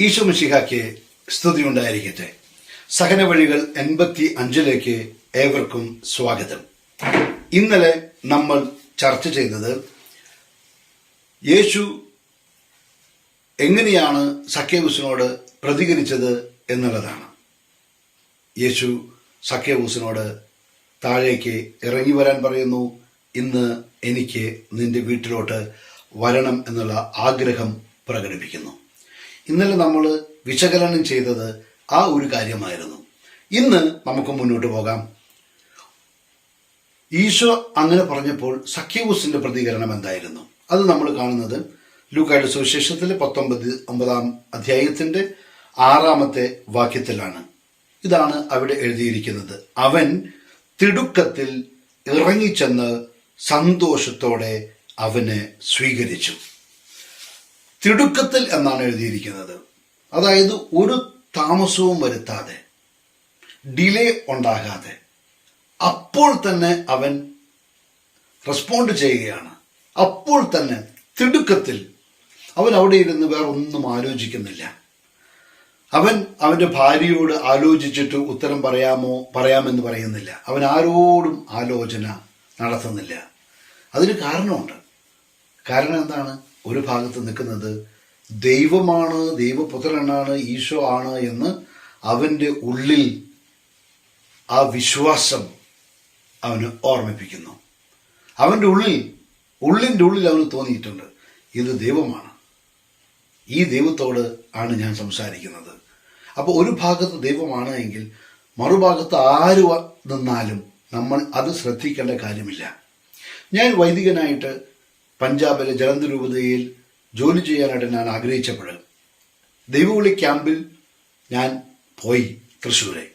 ഈശോ മിശിഹാക്ക് സ്തുതി ഉണ്ടായിരിക്കട്ടെ സഹന വഴികൾ എൺപത്തി അഞ്ചിലേക്ക് ഏവർക്കും സ്വാഗതം. ഇന്നലെ നമ്മൾ ചർച്ച ചെയ്തത് യേശു എങ്ങനെയാണ് സഖ്യവൂസിനോട് പ്രതികരിച്ചത് എന്നുള്ളതാണ്. യേശു സഖ്യവൂസിനോട് താഴേക്ക് ഇറങ്ങി വരാൻ പറയുന്നു ഇന്ന് എനിക്ക് നിന്റെ വീട്ടിലോട്ട് വരണം എന്നുള്ള ആഗ്രഹം പ്രകടിപ്പിക്കുന്നു. ഇന്നലെ നമ്മൾ വിശകലനം ചെയ്തത് ആ ഒരു കാര്യമായിരുന്നു. ഇന്ന് നമുക്ക് മുന്നോട്ട് പോകാം. ഈശോ അങ്ങനെ പറഞ്ഞപ്പോൾ സഖ്യവൂസിന്റെ പ്രതികരണം എന്തായിരുന്നു? അത് നമ്മൾ കാണുന്നത് ലൂക്കായുടെ സുവിശേഷത്തിലെ പത്തൊമ്പത് ഒമ്പതാം അധ്യായത്തിന്റെ ആറാമത്തെ വാക്യത്തിലാണ്. ഇതാണ് അവിടെ എഴുതിയിരിക്കുന്നത്. അവൻ തിടുക്കത്തിൽ ഇറങ്ങിച്ചെന്ന് സന്തോഷത്തോടെ അവനെ സ്വീകരിച്ചു. തിടുക്കത്തിൽ എന്നാണ് എഴുതിയിരിക്കുന്നത്. അതായത് ഒരു താമസവും വരുത്താതെ ഡിലേ ഉണ്ടാകാതെ അപ്പോൾ തന്നെ അവൻ റെസ്പോണ്ട് ചെയ്യുകയാണ്. അപ്പോൾ തന്നെ തിടുക്കത്തിൽ അവൻ അവിടെ ഇരുന്ന് വേറെ ഒന്നും ആലോചിക്കുന്നില്ല. അവൻ അവന്റെ ഭാര്യയോട് ആലോചിച്ചിട്ട് ഉത്തരം പറയാമോ പറയാമെന്ന് പറയുന്നില്ല. അവൻ ആരോടും ആലോചന നടത്തുന്നില്ല. അതിന് കാരണമുണ്ട്. കാരണം എന്താണ്? ഒരു ഭാഗത്ത് നിൽക്കുന്നത് ദൈവമാണ് ദൈവപുത്രനാണ് ഈശോ ആണ് എന്ന് അവന്റെ ഉള്ളിൽ ആ വിശ്വാസം അവന് ഓർമ്മിപ്പിക്കുന്നു. അവന്റെ ഉള്ളിൽ ഉള്ളിന്റെ ഉള്ളിൽ അവന് തോന്നിയിട്ടുണ്ട് ഇത് ദൈവമാണ്. ഈ ദൈവത്തോട് ആണ് ഞാൻ സംസാരിക്കുന്നത്. അപ്പോൾ ഒരു ഭാഗത്ത് ദൈവമാണ് എങ്കിൽ മറുഭാഗത്ത് ആര് നിന്നാലും നമ്മൾ അത് ശ്രദ്ധിക്കേണ്ട കാര്യമില്ല. ഞാൻ വൈദികനായിട്ട് പഞ്ചാബിലെ ജലന്ധർ രൂപതയിൽ ജോലി ചെയ്യാനായിട്ട് ഞാൻ ആഗ്രഹിച്ചപ്പോൾ ദൈവവിളി ക്യാമ്പിൽ ഞാൻ പോയി തൃശ്ശൂരെ.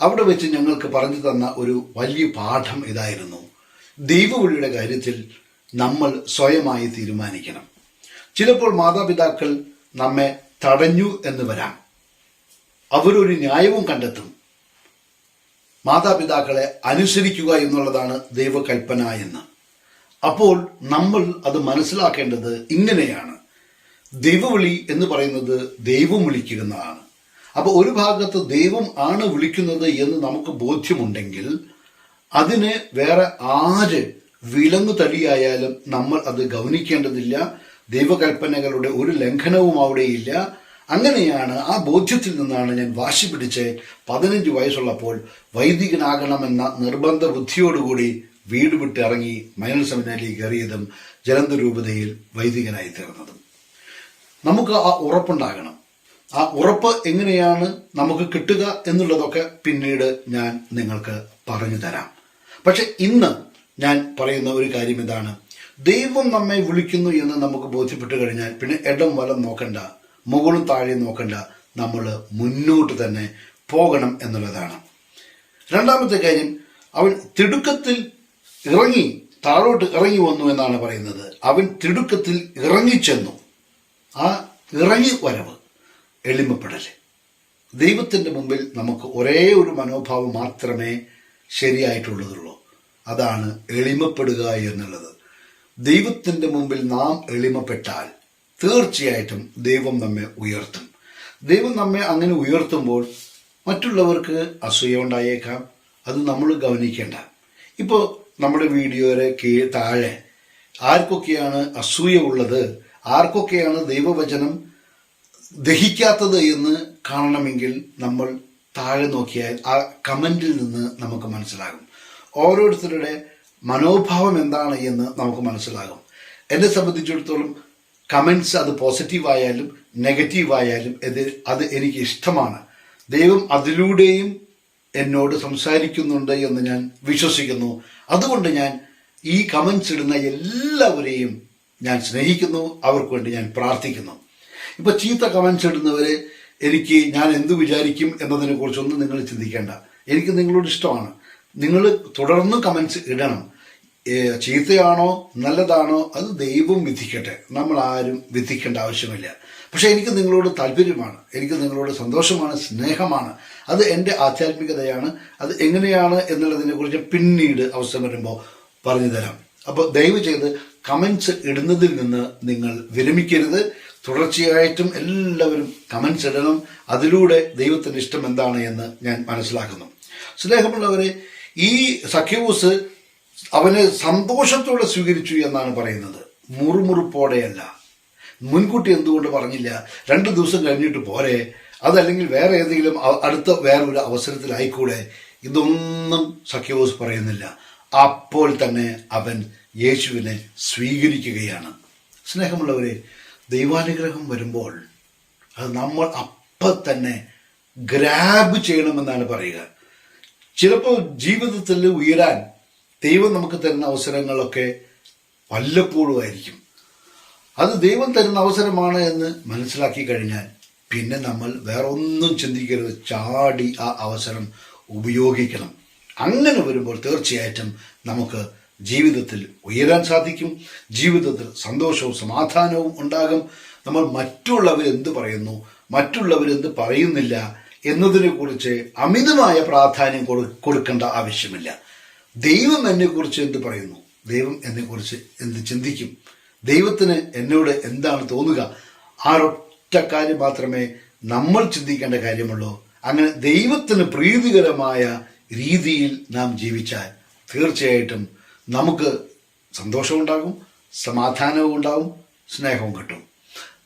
അവിടെ വെച്ച് ഞങ്ങൾക്ക് പറഞ്ഞു തന്ന ഒരു വലിയ പാഠം ഇതായിരുന്നു. ദൈവവിളിയുടെ കാര്യത്തിൽ നമ്മൾ സ്വയമായി തീരുമാനിക്കണം. ചിലപ്പോൾ മാതാപിതാക്കൾ നമ്മെ തടഞ്ഞു എന്ന് വരാം. അവരൊരു ന്യായവും കണ്ടെത്തും. മാതാപിതാക്കളെ അനുസരിക്കുക എന്നുള്ളതാണ് ദൈവകൽപ്പന എന്ന്. അപ്പോൾ നമ്മൾ അത് മനസ്സിലാക്കേണ്ടത് ഇങ്ങനെയാണ്. ദൈവവിളി എന്ന് പറയുന്നത് ദൈവം വിളിക്കുന്നതാണ്. അപ്പോൾ ഒരു ഭാഗത്ത് ദൈവം ആണ് വിളിക്കുന്നത് എന്ന് നമുക്ക് ബോധ്യമുണ്ടെങ്കിൽ അതിന് വേറെ ആര് വിലങ്ങു തടിയായാലും നമ്മൾ അത് ഗൗനിക്കേണ്ടതില്ല ദൈവകൽപ്പനകളുടെ ഒരു ലംഘനവും അവിടെയില്ല. അങ്ങനെയാണ് ആ ബോധ്യത്തിൽ നിന്നാണ് ഞാൻ വാശി പിടിച്ച് പതിനഞ്ച് വയസ്സുള്ളപ്പോൾ വൈദികനാകണമെന്ന നിർബന്ധ ബുദ്ധിയോടുകൂടി വീട് വിട്ട് ഇറങ്ങി മൈനൽ സെമിനാരിലേക്ക് കയറിയതും ജലന്ത രൂപതയിൽ വൈദികനായി തീർന്നതും. നമുക്ക് ആ ഉറപ്പുണ്ടാകണം. ആ ഉറപ്പ് എങ്ങനെയാണ് നമുക്ക് കിട്ടുക എന്നുള്ളതൊക്കെ പിന്നീട് ഞാൻ നിങ്ങൾക്ക് പറഞ്ഞു തരാം. പക്ഷെ ഇന്ന് ഞാൻ പറയുന്ന ഒരു കാര്യം ഇതാണ്. ദൈവം നമ്മെ വിളിക്കുന്നു എന്ന് നമുക്ക് ബോധ്യപ്പെട്ടു കഴിഞ്ഞാൽ പിന്നെ ഇടം വലം നോക്കണ്ട മുകളും താഴെ നോക്കണ്ട നമ്മൾ മുന്നോട്ട് തന്നെ പോകണം എന്നുള്ളതാണ്. രണ്ടാമത്തെ കാര്യം അവൻ തിടുക്കത്തിൽ ഇറങ്ങി താഴോട്ട് ഇറങ്ങി വന്നു എന്നാണ് പറയുന്നത്. അവൻ തിടുക്കത്തിൽ ഇറങ്ങിച്ചെന്നു. ആ ഇറങ്ങി വരവ് എളിമപ്പെടൽ. ദൈവത്തിന്റെ മുമ്പിൽ നമുക്ക് ഒരേ ഒരു മനോഭാവം മാത്രമേ ശരിയായിട്ടുള്ളതുള്ളൂ. അതാണ് എളിമപ്പെടുക എന്നുള്ളത്. ദൈവത്തിന്റെ മുമ്പിൽ നാം എളിമപ്പെട്ടാൽ തീർച്ചയായിട്ടും ദൈവം നമ്മെ ഉയർത്തും. ദൈവം നമ്മെ അങ്ങനെ ഉയർത്തുമ്പോൾ മറ്റുള്ളവർക്ക് അസൂയ ഉണ്ടായേക്കാം. അത് നമ്മൾ ഗവനിക്കേണ്ട. ഇപ്പോൾ നമ്മുടെ വീഡിയോയുടെ കീഴ് താഴെ ആർക്കൊക്കെയാണ് അസൂയ ഉള്ളത് ആർക്കൊക്കെയാണ് ദൈവവചനം ദഹിക്കാത്തത് എന്ന് കാണണമെങ്കിൽ നമ്മൾ താഴെ നോക്കിയാൽ ആ കമന്റിൽ നിന്ന് നമുക്ക് മനസ്സിലാകും. ഓരോരുത്തരുടെ മനോഭാവം എന്താണ് എന്ന് നമുക്ക് മനസ്സിലാകും. എന്നെ സംബന്ധിച്ചിടത്തോളം കമൻസ് അത് പോസിറ്റീവായാലും നെഗറ്റീവായാലും ഇത് അത് എനിക്ക് ഇഷ്ടമാണ്. ദൈവം അതിലൂടെയും എന്നോട് സംസാരിക്കുന്നുണ്ട് എന്ന് ഞാൻ വിശ്വസിക്കുന്നു. അതുകൊണ്ട് ഞാൻ ഈ കമൻസ് ഇടുന്ന എല്ലാവരെയും ഞാൻ സ്നേഹിക്കുന്നു. അവർക്ക് വേണ്ടി ഞാൻ പ്രാർത്ഥിക്കുന്നു. ഇപ്പൊ ചീത്ത കമൻസ് ഇടുന്നവരെ എനിക്ക് ഞാൻ എന്തു വിചാരിക്കും എന്നതിനെ കുറിച്ചൊന്നും നിങ്ങൾ ചിന്തിക്കേണ്ട. എനിക്ക് നിങ്ങളോട് ഇഷ്ടമാണ്. നിങ്ങൾ തുടർന്ന് കമൻസ് ഇടണം. ചീത്തയാണോ? നല്ലതാണോ? അത് ദൈവം വിധിക്കട്ടെ. നമ്മൾ ആരും വിധിക്കേണ്ട ആവശ്യമില്ല. പക്ഷെ എനിക്ക് നിങ്ങളോട് താല്പര്യമാണ്. എനിക്ക് നിങ്ങളോട് സന്തോഷമാണ് സ്നേഹമാണ്. അത് എന്റെ ആധ്യാത്മികതയാണ്. അത് എങ്ങനെയാണ് എന്നുള്ളതിനെ കുറിച്ച് പിന്നീട് അവസരം വരുമ്പോൾ പറഞ്ഞു തരാം. അപ്പോൾ ദയവ് ചെയ്ത് കമൻസ് ഇടുന്നതിൽ നിന്ന് നിങ്ങൾ വിരമിക്കരുത്. തുടർച്ചയായിട്ടും എല്ലാവരും കമൻസ് ഇടണം. അതിലൂടെ ദൈവത്തിന്റെ ഇഷ്ടം എന്താണ് എന്ന് ഞാൻ മനസ്സിലാക്കുന്നു. സ്നേഹമുള്ളവരെ ഈ സഖ്യവൂസ് അവനെ സന്തോഷത്തോടെ സ്വീകരിച്ചു എന്നാണ് പറയുന്നത്. മുറുമുറുപ്പോടെയല്ല. മുൻകൂട്ടി എന്തുകൊണ്ട് പറഞ്ഞില്ല? രണ്ട് ദിവസം കഴിഞ്ഞിട്ട് പോരെ. അതല്ലെങ്കിൽ വേറെ ഏതെങ്കിലും അടുത്ത വേറൊരു അവസരത്തിലായിക്കൂടെ? ഇതൊന്നും സഖ്യവോസ് പറയുന്നില്ല. അപ്പോൾ തന്നെ അവൻ യേശുവിനെ സ്വീകരിക്കുകയാണ്. സ്നേഹമുള്ളവരെ ദൈവാനുഗ്രഹം വരുമ്പോൾ അത് നമ്മൾ അപ്പം തന്നെ ഗ്രാബ് ചെയ്യണമെന്നാണ് പറയുക. ചിലപ്പോൾ ജീവിതത്തിൽ ഉയരാൻ ദൈവം നമുക്ക് തരുന്ന അവസരങ്ങളൊക്കെ വല്ലപ്പോഴും ആയിരിക്കും. അത് ദൈവം തരുന്ന അവസരമാണ് എന്ന് മനസ്സിലാക്കി കഴിഞ്ഞാൽ പിന്നെ നമ്മൾ വേറെ ഒന്നും ചിന്തിക്കരുത്. ചാടി ആ അവസരം ഉപയോഗിക്കണം. അങ്ങനെ വരുമ്പോൾ തീർച്ചയായിട്ടും നമുക്ക് ജീവിതത്തിൽ ഉയരാൻ സാധിക്കും. ജീവിതത്തിൽ സന്തോഷവും സമാധാനവും ഉണ്ടാകും. നമ്മൾ മറ്റുള്ളവർ എന്ത് പറയുന്നു മറ്റുള്ളവർ എന്ത് പറയുന്നില്ല എന്നതിനെ കുറിച്ച് അമിതമായ പ്രാധാന്യം കൊടുക്കേണ്ട ആവശ്യമില്ല. ദൈവം എന്നെക്കുറിച്ച് എന്ത് പറയുന്നു? ദൈവം എന്നെക്കുറിച്ച് എന്ത് ചിന്തിക്കും? ദൈവത്തിന് എന്നോട് എന്താണ് തോന്നുക? ആ ഒറ്റ കാര്യം മാത്രമേ നമ്മൾ ചിന്തിക്കേണ്ട കാര്യമുള്ളൂ. അങ്ങനെ ദൈവത്തിന് പ്രീതികരമായ രീതിയിൽ നാം ജീവിച്ചാൽ തീർച്ചയായിട്ടും നമുക്ക് സന്തോഷമുണ്ടാകും സമാധാനവും ഉണ്ടാകും സ്നേഹവും കിട്ടും.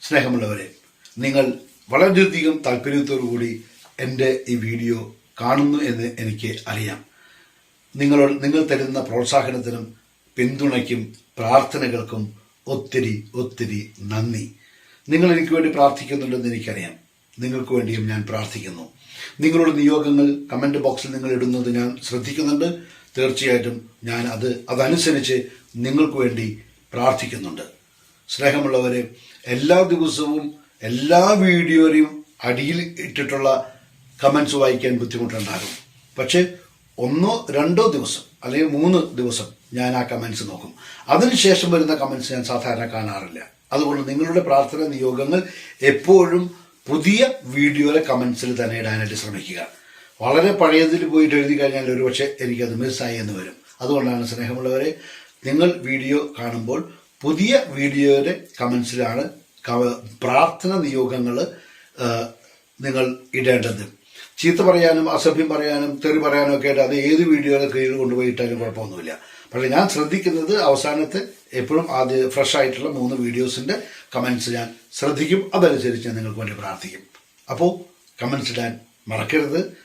സ്നേഹമുള്ളവരെ നിങ്ങൾ വളരെയധികം താല്പര്യത്തോടു കൂടി എന്റെ ഈ വീഡിയോ കാണുന്നു എന്ന് എനിക്ക് അറിയാം. നിങ്ങളോട് നിങ്ങൾ തരുന്ന പ്രോത്സാഹനത്തിനും പിന്തുണയ്ക്കും പ്രാർത്ഥനകൾക്കും ഒത്തിരി ഒത്തിരി നന്ദി. നിങ്ങൾ എനിക്ക് വേണ്ടി പ്രാർത്ഥിക്കുന്നുണ്ടെന്ന് എനിക്കറിയാം. നിങ്ങൾക്ക് വേണ്ടിയും ഞാൻ പ്രാർത്ഥിക്കുന്നു. നിങ്ങളുടെ നിയോഗങ്ങൾ കമന്റ് ബോക്സിൽ നിങ്ങൾ ഇടുന്നത് ഞാൻ ശ്രദ്ധിക്കുന്നുണ്ട്. തീർച്ചയായിട്ടും ഞാൻ അത് അതനുസരിച്ച് നിങ്ങൾക്ക് വേണ്ടി പ്രാർത്ഥിക്കുന്നുണ്ട്. സ്നേഹമുള്ളവരെ എല്ലാ ദിവസവും എല്ലാ വീഡിയോയിലും അടിയിൽ ഇട്ടിട്ടുള്ള കമൻസ് വായിക്കാൻ ബുദ്ധിമുട്ടുണ്ടാകും. പക്ഷേ ഒന്നോ രണ്ടോ ദിവസം അല്ലെങ്കിൽ മൂന്ന് ദിവസം ഞാൻ ആ കമൻസ് നോക്കും. അതിനുശേഷം വരുന്ന കമൻസ് ഞാൻ സാധാരണ കാണാറില്ല. അതുകൊണ്ട് നിങ്ങളുടെ പ്രാർത്ഥന നിയോഗങ്ങൾ എപ്പോഴും പുതിയ വീഡിയോയിലെ കമൻസിൽ തന്നെ ഇടാനായിട്ട് ശ്രമിക്കുക. വളരെ പഴയതിൽ പോയിട്ട് എഴുതി കഴിഞ്ഞാൽ ഒരുപക്ഷെ എനിക്കത് മിസ്സായി എന്ന് വരും. അതുകൊണ്ടാണ് സ്നേഹമുള്ളവരെ നിങ്ങൾ വീഡിയോ കാണുമ്പോൾ പുതിയ വീഡിയോയുടെ കമൻസിലാണ് പ്രാർത്ഥന നിയോഗങ്ങൾ നിങ്ങൾ ഇടേണ്ടത്. ചീത്ത പറയാനും അസഭ്യം പറയാനും തെറി പറയാനും ഒക്കെ ആയിട്ട് അത് ഏത് വീഡിയോയുടെ കീഴിൽ കൊണ്ടുപോയി ഇട്ടാലും കുഴപ്പമൊന്നുമില്ല. പക്ഷേ ഞാൻ ശ്രദ്ധിക്കുന്നത് അവസാനത്തെ എപ്പോഴും ആദ്യ ഫ്രഷ് ആയിട്ടുള്ള മൂന്ന് വീഡിയോസിന്റെ കമൻസ് ഞാൻ ശ്രദ്ധിക്കും. അതനുസരിച്ച് ഞാൻ നിങ്ങൾക്ക് വേണ്ടി പ്രാർത്ഥിക്കും. അപ്പോൾ കമൻസ് ഇടാൻ മറക്കരുത്.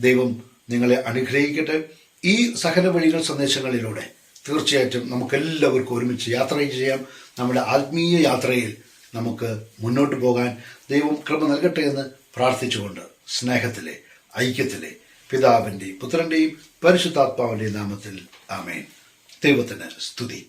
ദൈവം നിങ്ങളെ അനുഗ്രഹിക്കട്ടെ. ഈ സഹന വഴികൾ സന്ദേശങ്ങളിലൂടെ തീർച്ചയായിട്ടും നമുക്കെല്ലാവർക്കും ഒരുമിച്ച് യാത്ര ചെയ്യാം. നമ്മുടെ ആത്മീയ യാത്രയിൽ നമുക്ക് മുന്നോട്ട് പോകാൻ ദൈവം കൃപ നൽകട്ടെ എന്ന് പ്രാർത്ഥിച്ചുകൊണ്ട് സ്നേഹത്തിലെ ഐക്യത്തിലെ പിതാവിന്റെയും പുത്രന്റെയും പരിശുദ്ധാത്മാവിന്റെയും നാമത്തിൽ ആമേൻ. ദൈവത്തിന് സ്തുതി.